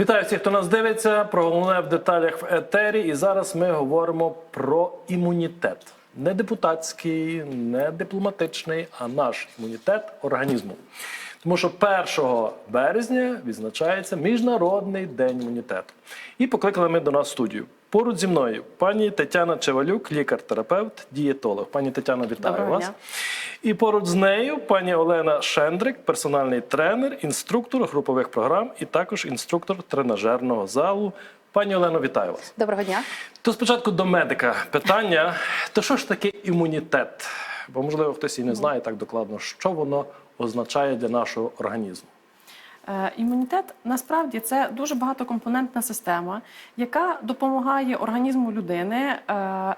Вітаю всіх, хто нас дивиться. Про головне в деталях в етері. І зараз ми говоримо про імунітет. Не депутатський, не дипломатичний, а наш імунітет організму. Тому що 1 березня відзначається Міжнародний день імунітету. І покликали ми до нас студію. Поруч зі мною пані Тетяна Чевалюк, лікар-терапевт, дієтолог. Пані Тетяно, вітаю Доброго вас. дня. І поруч з нею пані Олена Шендрик, персональний тренер, інструктор групових програм і також інструктор тренажерного залу. Пані Олено, вітаю вас. Доброго дня. То спочатку до медика питання: то що ж таке імунітет? Бо, можливо, хтось і не знає так докладно, що воно означає для нашого організму. Е, Імунітет насправді це дуже багатокомпонентна система, яка допомагає організму людини е,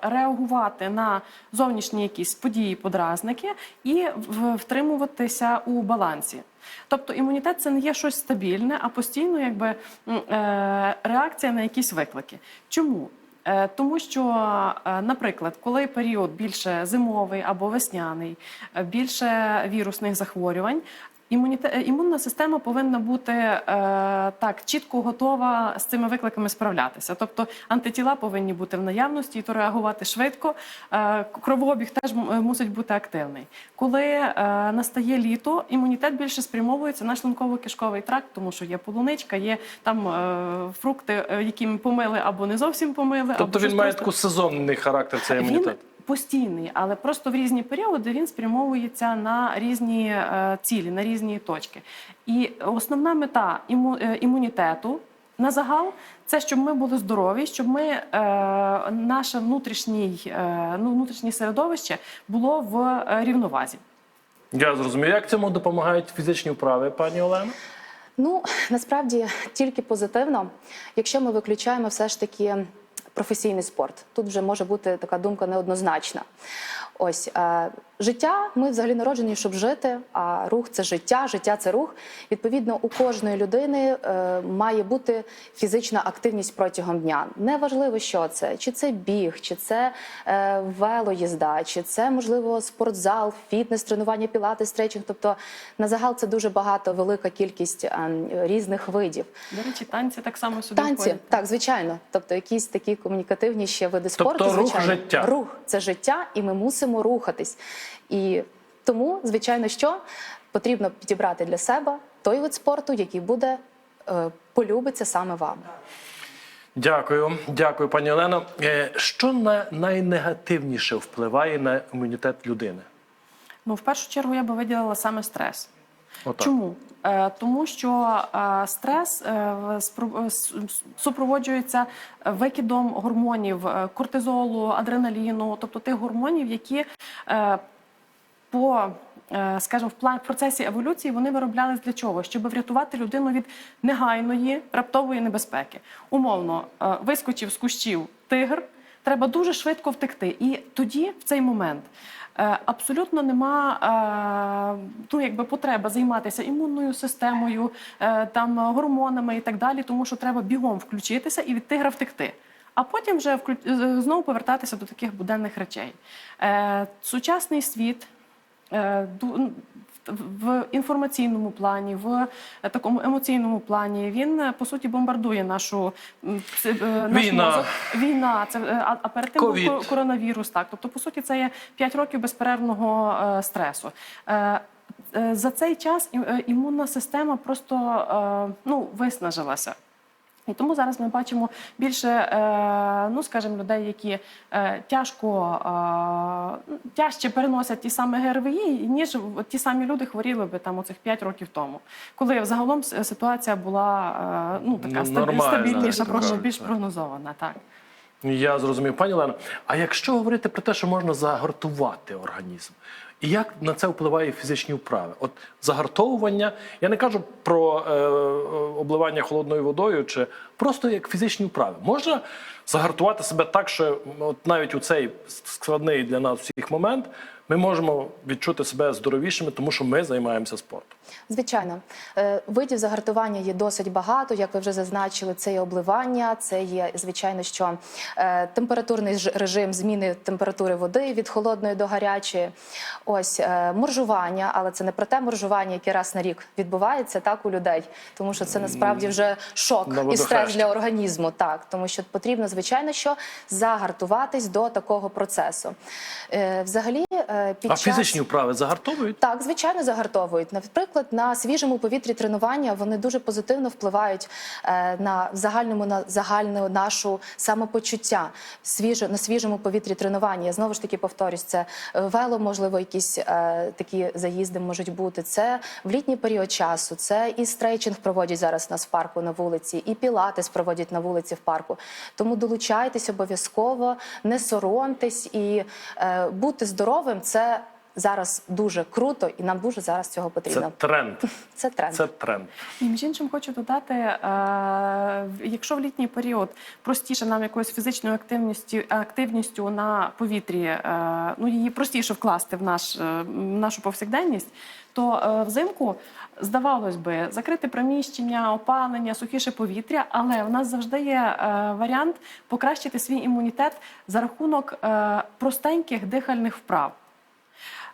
реагувати на зовнішні якісь події, подразники і втримуватися у балансі. Тобто імунітет це не є щось стабільне, а постійно якби е, реакція на якісь виклики. Чому? Тому що, наприклад, коли період більше зимовий або весняний, більше вірусних захворювань. Імуніте... е, Імунна система повинна бути е, так чітко готова з цими викликами справлятися. Тобто антитіла повинні бути в наявності, і то реагувати швидко. Е, кровообіг теж е, мусить бути активний. Коли е, настає літо, імунітет більше спрямовується на шлунково-кишковий тракт, тому що є полуничка, є там е, фрукти, е, які ми помили або не зовсім помили. Тобто або він має просто- таку сезонний характер, цей він імунітет. Постійний, але просто в різні періоди він спрямовується на різні е, цілі, на різні точки. І основна мета е, імунітету на загал це щоб ми були здорові, щоб ми е, наше е, ну, внутрішнє середовище було в рівновазі. Я зрозумів, як цьому допомагають фізичні вправи, пані Олено? Ну насправді тільки позитивно, якщо ми виключаємо все ж таки професійний спорт. Тут вже може бути така думка неоднозначна. Ось е, життя, ми взагалі народжені, щоб жити. А рух це життя, життя це рух. Відповідно, у кожної людини е, має бути фізична активність протягом дня. Неважливо, що це, чи це біг, чи це е, велоїзда, чи це можливо спортзал, фітнес, тренування, пілати, стретчинг. Тобто на загал це дуже багато, велика кількість е, різних видів. До речі, танці так само сюди Танці, входять. так, звичайно. Тобто якісь такі комунікативні ще види спорту. Тобто рух звичайно. життя. Рух це життя, і ми мусимо рухатись. І тому, звичайно, що потрібно підібрати для себе той вид спорту, який буде е, полюбиться саме вам. Дякую, дякую, пані Олено. Е, Що на найнегативніше впливає на імунітет людини? Ну, в першу чергу я би виділила саме стрес. Отак. Чому? Е, тому що е, стрес е, е, супроводжується викидом гормонів кортизолу, адреналіну, тобто тих гормонів, які е, по е, скажімо, в процесі еволюції вони вироблялись для чого? Щоб врятувати людину від негайної раптової небезпеки. Умовно, е, вискочив з кущів тигр, треба дуже швидко втекти. І тоді, в цей момент, е, абсолютно нема ну, якби потреба займатися імунною системою, там гормонами і так далі, тому що треба бігом включитися і від тигра втекти. А потім вже знову повертатися до таких буденних речей. Сучасний світ в- в інформаційному плані, в е, такому емоційному плані він е, по суті бомбардує нашу е, наш Війна. мозок. Війна, це е, а, перед тим був коронавірус. Так, тобто, по суті, це є 5 років безперервного е, стресу. Е, е, За цей час е, імунна система просто е, ну, виснажилася. І тому зараз ми бачимо більше, е, ну скажімо, людей, які е, тяжко е, тяжче переносять ті самі ГРВІ, ніж ті самі люди хворіли би там оцих 5 років тому, коли взагалом с- ситуація була е, ну така Ну, нормальна, стабільніша, так більш прогнозована. Так. Я зрозумів, пані Олено. А якщо говорити про те, що можна загартувати організм, і як на це впливає фізичні вправи? От загартовування, я не кажу про е, обливання холодною водою, чи просто як фізичні вправи. Можна загартувати себе так, що от навіть у цей складний для нас всіх момент ми можемо відчути себе здоровішими, тому що ми займаємося спортом. Звичайно, Е, видів загартування є досить багато. Як ви вже зазначили, це є обливання, це є звичайно, що е, температурний режим зміни температури води від холодної до гарячої. Ось е, моржування, але це не про те моржування, яке раз на рік відбувається так у людей, тому що це насправді вже шок і стрес. Для організму. Так, тому що потрібно, звичайно, що загартуватись до такого процесу. Е, Взагалі, е, під А час... фізичні вправи загартовують? Так, звичайно, загартовують. Наприклад, на свіжому повітрі тренування вони дуже позитивно впливають е, на загальному на загальне нашу самопочуття. Свіже на свіжому повітрі тренування. Я знову ж таки повторюсь, це вело, можливо, якісь е, такі заїзди можуть бути. Це в літній період часу. Це і стрейчинг проводять зараз у нас в парку на вулиці, і пілатес проводять на вулиці в парку. Тому долучайтесь обов'язково, не соромтесь і е, бути здоровим це зараз дуже круто, і нам дуже зараз цього Це потрібно. тренд. Це, тренд. Це тренд. І між іншим хочу додати, е, якщо в літній період простіше нам якоюсь фізичною активністю, активністю на повітрі, е, ну її простіше вкласти в наш е, в нашу повсякденність, то е, взимку здавалось би закрити приміщення, опалення, сухіше повітря, але в нас завжди є е, варіант покращити свій імунітет за рахунок е, простеньких дихальних вправ.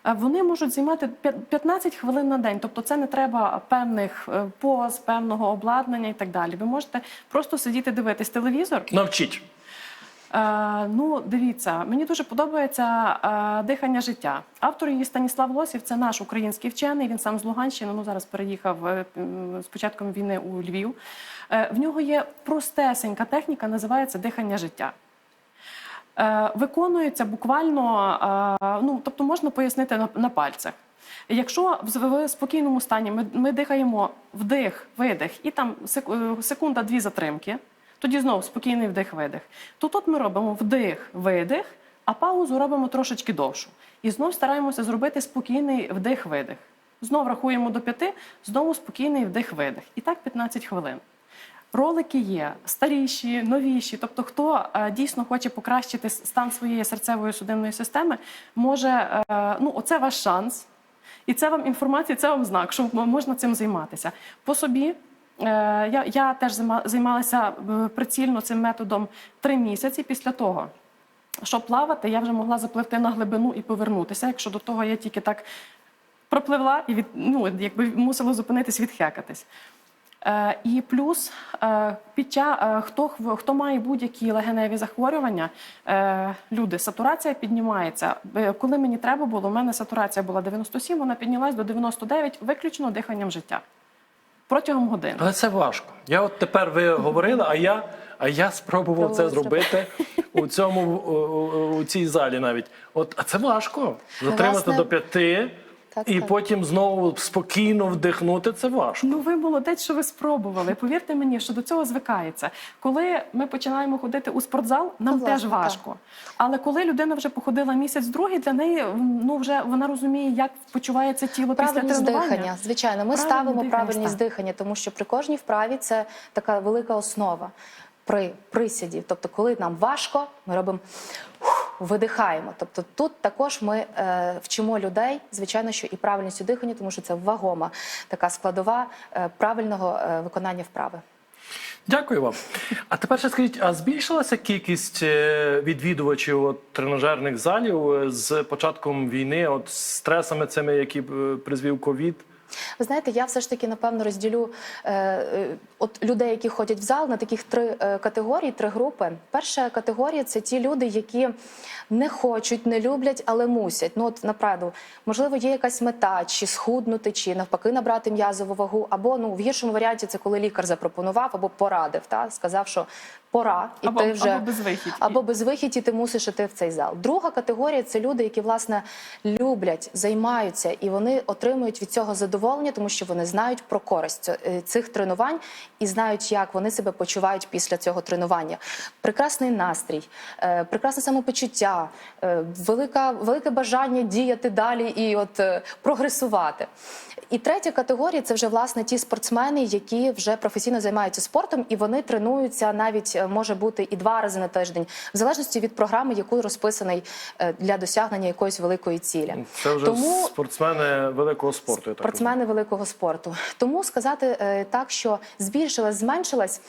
Е, Вони можуть займати п'ят- 15 хвилин на день, тобто це не треба певних е, поз, певного обладнання і так далі. Ви можете просто сидіти дивитись телевізор. Навчіть. Е, ну, дивіться, мені дуже подобається е, дихання життя. Автор її Станіслав Лосів, це наш український вчений. Він сам з Луганщини. Ну зараз переїхав е, з початком війни у Львів. Е, в нього є простесенька техніка, називається дихання життя. Е, виконується буквально, е, ну тобто можна пояснити на, пальцях. Якщо в, спокійному стані ми, ми дихаємо вдих, видих, і там е, секунда-дві затримки, тоді знову спокійний вдих-видих, то тут ми робимо вдих, видих, а паузу робимо трошечки довшу. І знов стараємося зробити спокійний вдих-видих. Знов рахуємо до п'яти, знову спокійний вдих-видих. І так 15 хвилин. Ролики є старіші, новіші. Тобто, хто е, дійсно хоче покращити стан своєї серцевої судинної системи, може е, ну, оце ваш шанс. І це вам інформація, це вам знак, що можна цим займатися. По собі е, я, я теж займалася прицільно цим методом три місяці після того. Щоб плавати, я вже могла запливти на глибину і повернутися. Якщо до того я тільки так пропливла і від, ну, якби мусила зупинитись, відхекатись. Е, і плюс е, під час, е, хто, хто має будь-які легеневі захворювання, люди, сатурація піднімається. Коли мені треба було, у мене сатурація була 97, вона піднялась до 99 виключно диханням життя протягом години. Але це важко. Я от тепер ви говорили, а я, а я спробував це зробити у цьому у- у цій залі навіть. От, а це важко. Затримати власне, до п'яти так, і так. потім знову спокійно вдихнути. Це важко. Ну, ви молодець, що ви спробували. Повірте мені, що до цього звикається. Коли ми починаємо ходити у спортзал, нам власне, теж важко. Але коли людина вже походила місяць другий, для неї ну вже вона розуміє, як почувається тіло після Правильність тренування. дихання, звичайно, ми Правильне ставимо дихання, правильність так. дихання, тому що при кожній вправі це така велика основа при присіді. Тобто, коли нам важко, ми робимо видихаємо. Тобто тут також ми е, вчимо людей, звичайно, що і правильністю дихання, тому що це вагома така складова е, правильного е, виконання вправи. Дякую вам. А тепер ще скажіть, а збільшилася кількість е, відвідувачів от, тренажерних залів е, з початком війни, от стресами цими, які е, призвів ковід? Ви знаєте, я все ж таки напевно розділю е, е, от людей, які ходять в зал, на таких три е, категорії, три групи. Перша категорія це ті люди, які не хочуть, не люблять, але мусять. Ну от направду, можливо, є якась мета, чи схуднути, чи навпаки набрати м'язову вагу, або ну в гіршому варіанті це коли лікар запропонував або порадив, та сказав, що пора, і Або- ти вже або безвихідь. або безвихідь, і ти мусиш іти в цей зал. Друга категорія це люди, які власне люблять, займаються, і вони отримують від цього задоволення, тому що вони знають про користь е, цих тренувань і знають, як вони себе почувають після цього тренування. Прекрасний настрій, е, прекрасне самопочуття, е, велика, велике бажання діяти далі і от е, прогресувати. І третя категорія це вже власне ті спортсмени, які вже професійно займаються спортом, і вони тренуються навіть е, може бути і два рази на тиждень, в залежності від програми, яку розписаний для досягнення якоїсь великої цілі. Це вже Тому спортсмени великого спорту. Я так спортсмени великого спорту. Тому сказати так, що збільшилась, зменшилась,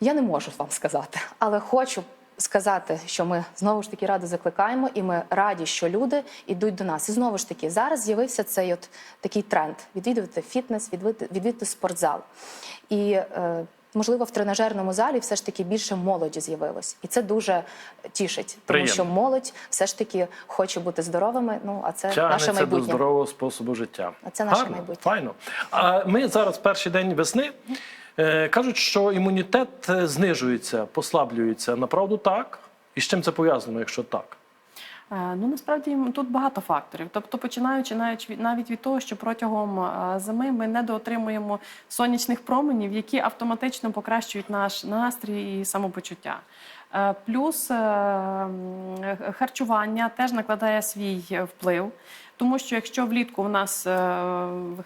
я не можу вам сказати, але хочу. Сказати, що ми знову ж таки ради закликаємо, і ми раді, що люди йдуть до нас. І знову ж таки, зараз з'явився цей от такий тренд: відвідувати фітнес, відвідувати, відвідувати спортзал. І е, можливо, в тренажерному залі все ж таки більше молоді з'явилось, і це дуже тішить, тому Приємно. що молодь все ж таки хоче бути здоровими. Ну а це наше Тягнеться до здорового способу життя. А це наше Гарно, майбутнє. Файно. А ми зараз перший день весни. Е, кажуть, що імунітет е, знижується, послаблюється. Направду так? І з чим це пов'язано, якщо так? Е, Ну насправді тут багато факторів. Тобто, починаючи навіть навіть від того, що протягом зими ми недоотримуємо сонячних променів, які автоматично покращують наш настрій і самопочуття. Плюс харчування теж накладає свій вплив. Тому що якщо влітку в нас е,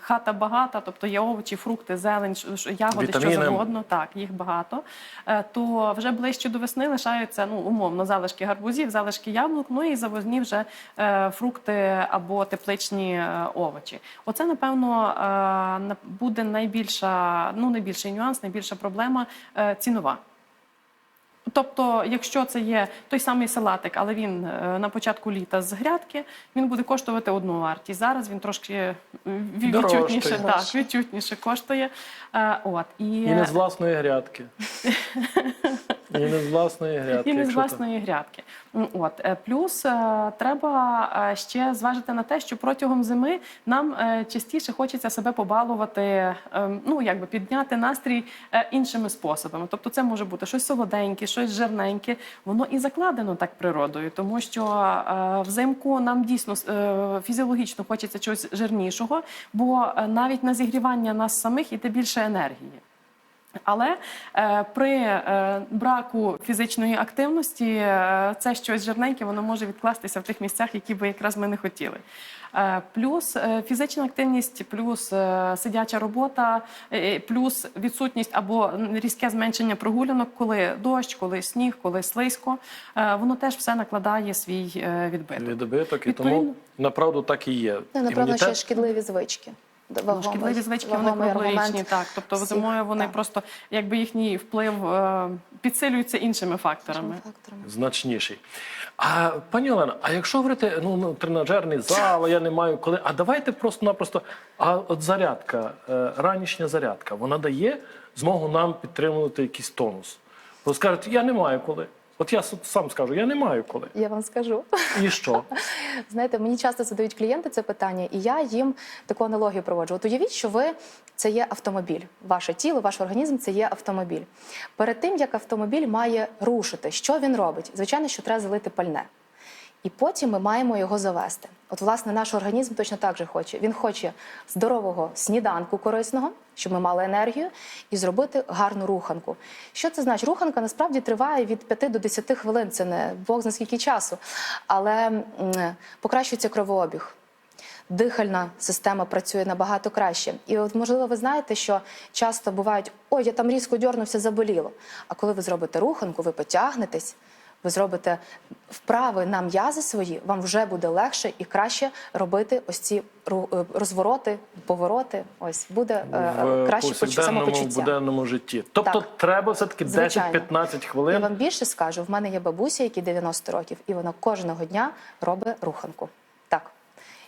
хата багата, тобто є овочі, фрукти, зелень, ягоди, Вітаміни. що завгодно, так їх багато, е, то вже ближче до весни лишаються ну умовно залишки гарбузів, залишки яблук, ну і завозні вже е, фрукти або тепличні овочі. Оце напевно буде найбільша, ну найбільший нюанс, найбільша проблема цінова. Тобто, якщо це є той самий салатик, але він е, на початку літа з грядки, він буде коштувати одну вартість. Зараз він трошки е, відчутніше, так, відчутніше коштує. Е, От і, І не з власної грядки. І не з власної грядки. і не з власної грядки. От е, плюс е, треба е, ще зважити на те, що протягом зими нам частіше хочеться себе побалувати, е, ну якби підняти настрій іншими способами. Тобто, це може бути щось солоденьке, щось жирненьке. Воно і закладено так природою, тому що взимку нам дійсно фізіологічно хочеться чогось жирнішого, бо навіть на зігрівання нас самих іде більше енергії. Але е, при е, браку фізичної активності е, це щось жирненьке, воно може відкластися в тих місцях, які би якраз ми не хотіли. Е, плюс е, фізична активність, плюс е, сидяча робота, е, плюс відсутність або різке зменшення прогулянок, коли дощ, коли сніг, коли слизько, е, воно теж все накладає свій е, відбиток. Відбиток, і Відповідно. тому направду так і є. Ну, напевно, ще шкідливі звички. Ну, шкідливі звички вони вагомий круглорічні, так. Тобто всіх, зимою вони так. просто якби їхній вплив е, підсилюється іншими факторами. факторами. значніший. А пані Олена, а якщо говорити, ну, ну тренажерний зал, я не маю коли. А давайте просто-напросто. А от зарядка, е, ранішня зарядка, вона дає змогу нам підтримувати якийсь тонус. Бо скажуть, я не маю коли. От я сам скажу, я не маю коли. Я вам скажу. І що? Знаєте, мені часто задають клієнти це питання, і я їм таку аналогію проводжу. От уявіть, що ви це є автомобіль. Ваше тіло, ваш організм це є автомобіль. Перед тим як автомобіль має рушити, що він робить? Звичайно, що треба залити пальне. І потім ми маємо його завести. От, власне, наш організм точно так же хоче. Він хоче здорового сніданку корисного, щоб ми мали енергію, і зробити гарну руханку. Що це значить? Руханка насправді триває від 5 до 10 хвилин. Це не Бог зна скільки часу, але покращується кровообіг. Дихальна система працює набагато краще. І от, можливо, ви знаєте, що часто бувають: ой, я там різко дьорнувся, заболіло. А коли ви зробите руханку, ви потягнетесь, ви зробите вправи на м'язи свої, вам вже буде легше і краще робити ось ці е, розвороти, повороти. Ось буде е, В краще почу- повсякденному самопочуття. буденному житті. Тобто Так. треба все-таки Звичайно. 10-15 Я хвилин. вам більше скажу, в мене є бабуся, якій 90 років, і вона кожного дня робить руханку. Так.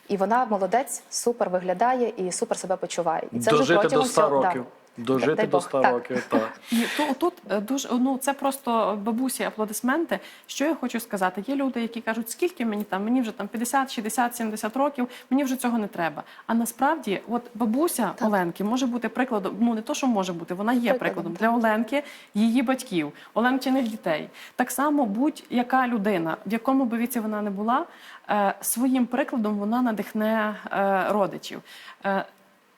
І вона молодець, супер виглядає і супер себе почуває. І це вже Дожити до протягом 100 всього- да. Дожити Дай до Бог. 100 Так. років. Так. То тут е, дуже ну це просто бабусі аплодисменти. Що я хочу сказати? Є люди, які кажуть, скільки мені там, мені вже там 50, 60, 70 років, мені вже цього не треба. А насправді, от бабуся Так. Оленки може бути прикладом. Ну не то, що може бути, вона є Прикладом, прикладом так. для Оленки, її батьків, Оленчиних дітей. Так само будь-яка людина, в якому би віці вона не була, е, своїм прикладом вона надихне е, родичів, е,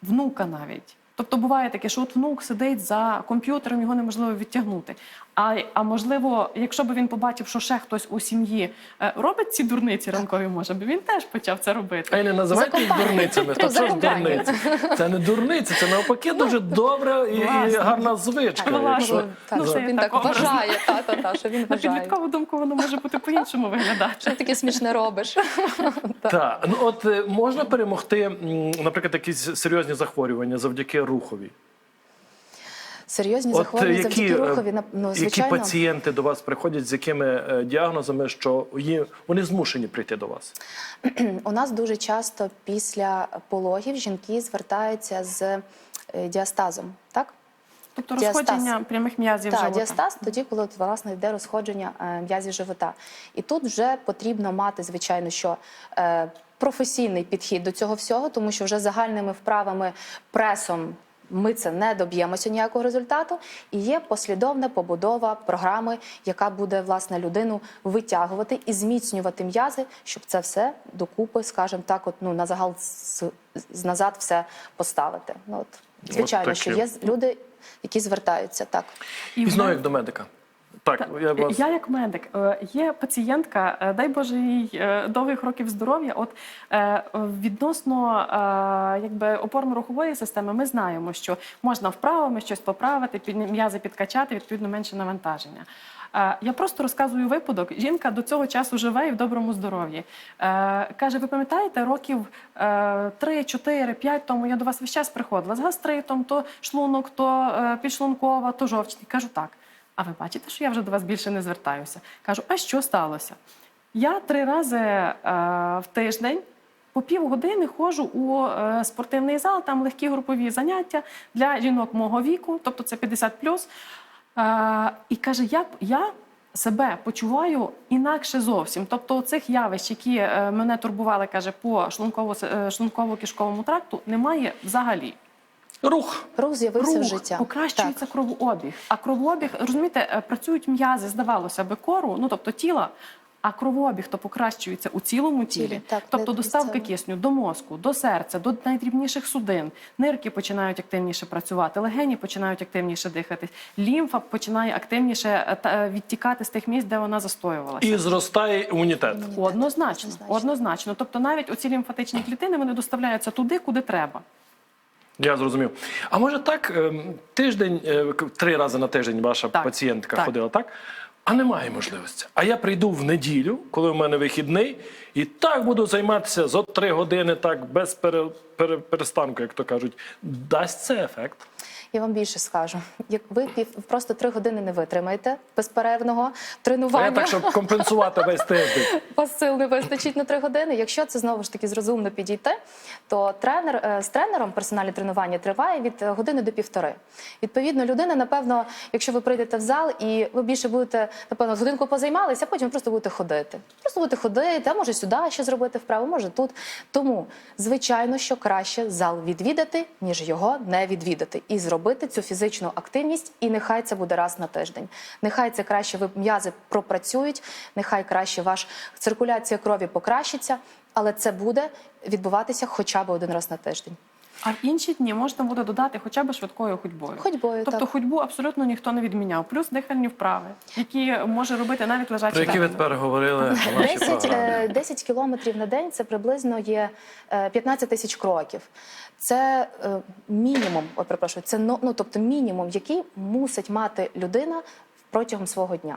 внука навіть. Тобто буває таке, що от внук сидить за комп'ютером, його неможливо відтягнути. А, а можливо, якщо б він побачив, що ще хтось у сім'ї е, робить ці дурниці ранкові, може б він теж почав це робити. А й не називайте їх дурницями. Та це ж дурниці. Це не дурниці, це навпаки дуже добра і, і гарна звичка. Власне. якщо- Так, Ну, що це він так вважає, та, та, та, що він На підліткову думку воно може бути по-іншому виглядати. Що таке смішне робиш? Так, ну от е, можна перемогти, наприклад, якісь серйозні захворювання завдяки рухові. Серйозні От е, захворювання які, завдяки е, рухові, на- ну, які пацієнти до вас приходять з якими е, діагнозами, що є, вони змушені прийти до вас? У нас дуже часто після пологів жінки звертаються з діастазом, так? Тобто Діастаз. розходження прямих м'язів Так, живота. діастаз тоді, коли власне йде розходження е, м'язів живота. І тут вже потрібно мати, звичайно, що е, професійний підхід до цього всього, тому що вже загальними вправами, пресом. Ми це не доб'ємося ніякого результату, і є послідовна побудова програми, яка буде власне людину витягувати і зміцнювати м'язи, щоб це все докупи, скажімо так, от ну на загал з, з- назад все поставити. Ну от звичайно, от що є люди, які звертаються так. І, знову як до медика. Так, я вас. Я як медик, е, є пацієнтка, е, дай Боже їй е, довгих років здоров'я. От відносно якби опорно-рухової системи, ми знаємо, що можна вправами щось поправити, під м'язи підкачати, відповідно менше навантаження. Я просто розказую випадок. Жінка до цього часу живе і в доброму здоров'ї. Каже: ви пам'ятаєте, років 3, 4, 5 тому я до вас весь час приходила з гастритом, то шлунок, то підшлункова, то жовчний. Кажу так. А ви бачите, що я вже до вас більше не звертаюся? Кажу, а що сталося? Я три рази е, в тиждень по півгодини ходжу у е, спортивний зал, там легкі групові заняття для жінок мого віку, тобто це 50 Е, і каже, я, я себе почуваю інакше зовсім. Тобто, цих явищ, які е, мене турбували, каже, по е, шлунково-кишковому тракту, немає взагалі. Рух. Рух з'явився в життя. покращується кровообіг. А кровообіг, розумієте, е, працюють м'язи, здавалося би, кору, ну тобто тіла. А кровообіг то покращується у цілому тілі, Тілі, так, тобто не доставка кисню до мозку, до серця, до найдрібніших судин. Нирки починають активніше працювати, легені починають активніше дихати, лімфа починає активніше е, та- е, відтікати з тих місць, де вона застоювалася. І зростає імунітет. Імунітет. Однозначно, Однозначно. однозначно. Тобто навіть оці лімфатичні клітини вони доставляються туди, куди треба. Я зрозумів. А може так, ем, тиждень, е, три рази на тиждень ваша Так, пацієнтка так. ходила, так? А немає можливості. А я прийду в неділю, коли в мене вихідний, і так буду займатися зо три години, так без пере, пере- перестанку, як то кажуть. Дасть це ефект? Я вам більше скажу. Як ви пів просто три години не витримаєте безперервного А я так, щоб компенсувати весь тиждень. Вас сил не вистачить на три години. Якщо це знову ж таки зрозумно підійти, то тренер е, з тренером персональне тренування триває від е, години до півтори. Відповідно, людина, напевно, якщо ви прийдете в зал і ви більше будете, напевно, з годинку позаймалися, а потім просто будете ходити. Просто будете ходити, а може сюди ще зробити вправу, може тут. Тому, звичайно, що краще зал відвідати, ніж його не відвідати, і зробити цю фізичну активність. І нехай це буде раз на тиждень. Нехай це краще ви м'язи пропрацюють, нехай краще ваш циркуляція крові покращиться, але це буде відбуватися хоча б один раз на тиждень. А в інші дні можна буде додати хоча б швидкою ходьбою. Ходьбою, тобто так. ходьбу абсолютно ніхто не відміняв. Плюс дихальні вправи, які може робити навіть Про лежачий які ви тепер говорили в 10, е, 10 кілометрів на день це приблизно є е, 15 тисяч кроків. Це е, мінімум, ой, перепрошую, це ну, тобто мінімум, який мусить мати людина протягом свого дня.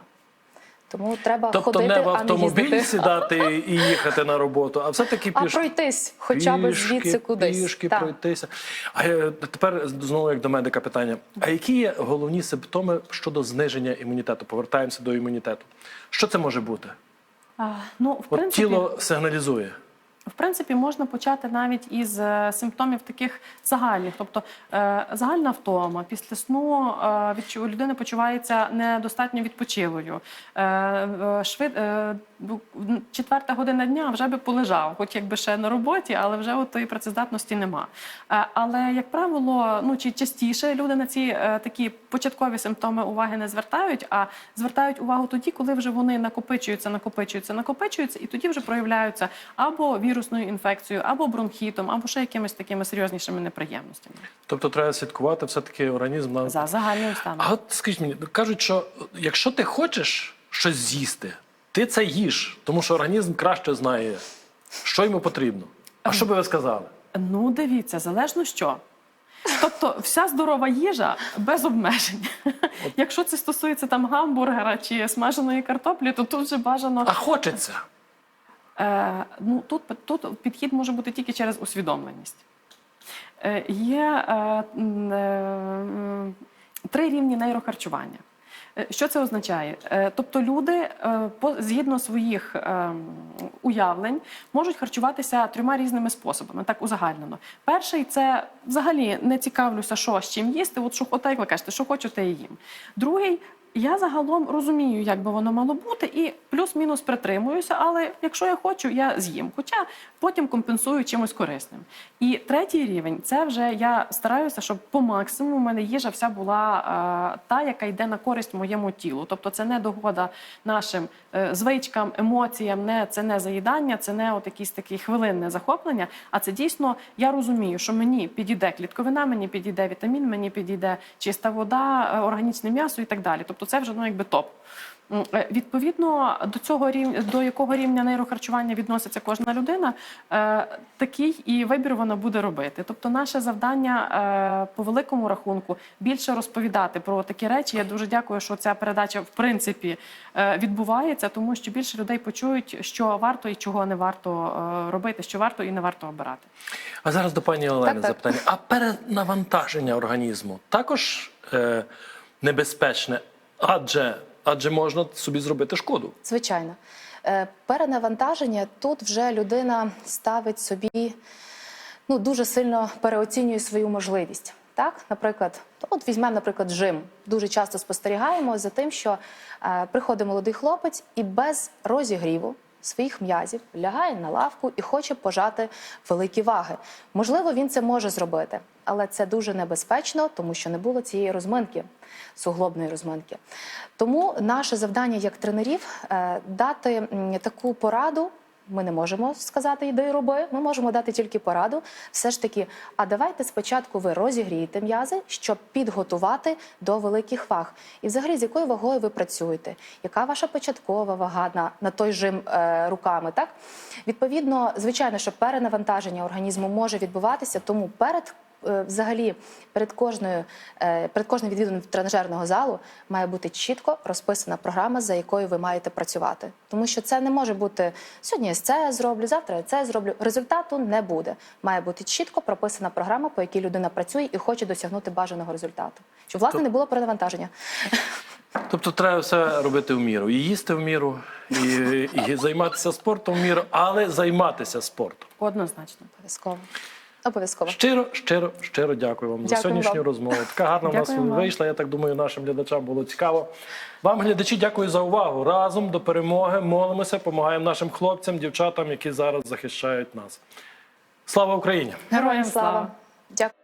Тому треба Тобто ходити, не в а не автомобіль сідати і їхати на роботу, а все-таки А пройтись хоча б звідси кудись. Пішки Так. пройтися. А е, тепер знову як до медика питання. А які є головні симптоми щодо зниження імунітету? Повертаємося до імунітету. Що це може бути? А, ну, в От принципі, тіло сигналізує. В принципі, можна почати навіть із е, симптомів таких загальних, тобто е, загальна втома, після сну е, людина почувається недостатньо відпочилою, м, четверта година дня вже би полежав, хоч якби ще на роботі, але вже от тої працездатності нема. Е, Але як правило, ну чи частіше люди на ці е, такі початкові симптоми уваги не звертають, а звертають увагу тоді, коли вже вони накопичуються, накопичуються, накопичуються, і тоді вже проявляються або вірусною інфекцією, або бронхітом, або ще якимись такими серйознішими неприємностями Тобто треба слідкувати все-таки організм на за загальним станом. А от скажіть мені, кажуть, що якщо ти хочеш щось з'їсти, ти це їш, тому що організм краще знає, що йому потрібно. А що би ви сказали? Ну, дивіться, залежно що. Тобто, вся здорова їжа без обмежень. Якщо це стосується там гамбургера чи смаженої картоплі, то тут вже бажано. А хочеться. Е, ну, тут, тут підхід може бути тільки через усвідомленість. Е, є е, е, три рівні нейрохарчування. Е, Що це означає? Е, Тобто люди, е, згідно своїх уявлень, можуть харчуватися трьома різними способами, так узагальнено. Перший це взагалі не цікавлюся, що з чим їсти. От що от як ви кажете, що хочу, те і їм. Другий я загалом розумію, як би воно мало бути, і плюс-мінус притримуюся, але якщо я хочу, я з'їм. Хоча потім компенсую чимось корисним. І третій рівень це вже я стараюся, щоб по максимуму в мене їжа вся була е, та, яка йде на користь моєму тілу. Тобто це не догода нашим е, звичкам, емоціям, не це не заїдання, це не от якісь такі хвилинне захоплення. А це дійсно я розумію, що мені підійде клітковина, мені підійде вітамін, мені підійде чиста вода, е, органічне м'ясо і так далі. Тобто це вже ну якби топ. Е, Відповідно до цього рівня, до якого рівня нейрохарчування відноситься кожна людина, е, такий і вибір вона буде робити. Тобто, наше завдання е, по великому рахунку більше розповідати про такі речі. Я дуже дякую, що ця передача в принципі відбувається, тому що більше людей почують, що варто і чого не варто робити, що варто і не варто обирати. А зараз до пані Олени Так, так. запитання. А перенавантаження організму також е, небезпечне, адже, адже можна собі зробити шкоду. Звичайно. Е, Перенавантаження тут вже людина ставить собі, ну дуже сильно переоцінює свою можливість. Так, наприклад, от візьмемо, наприклад, жим. Дуже часто спостерігаємо за тим, що е, приходить молодий хлопець і без розігріву своїх м'язів лягає на лавку і хоче пожати великі ваги. Можливо, він це може зробити, але це дуже небезпечно, тому що не було цієї розминки, суглобної розминки. Тому наше завдання як тренерів е, дати таку пораду. Ми не можемо сказати йди роби. Ми можемо дати тільки пораду. Все ж таки, а давайте спочатку ви розігрієте м'язи, щоб підготувати до великих ваг. І взагалі з якою вагою ви працюєте? Яка ваша початкова вага на, на той жим е, руками? Так відповідно, звичайно, що перенавантаження організму може відбуватися, тому перед взагалі перед кожною е, перед кожним відвідуванням тренажерного залу має бути чітко розписана програма, за якою ви маєте працювати. Тому що це не може бути сьогодні я це зроблю, завтра я це зроблю. Результату не буде. Має бути чітко прописана програма, по якій людина працює і хоче досягнути бажаного результату. Щоб власне не було перенавантаження. Тобто треба все робити в міру. І їсти в міру, і, і займатися спортом в міру, але займатися спортом. Однозначно. Обов'язково. Обов'язково. Щиро, щиро, щиро дякую вам за сьогоднішню вам. розмову. Така гарна в нас вам. вийшла. Я так думаю, нашим глядачам було цікаво. Вам, глядачі, дякую за увагу. Разом до перемоги молимося, допомагаємо нашим хлопцям, дівчатам, які зараз захищають нас. Слава Україні! Героям слава! Дякую.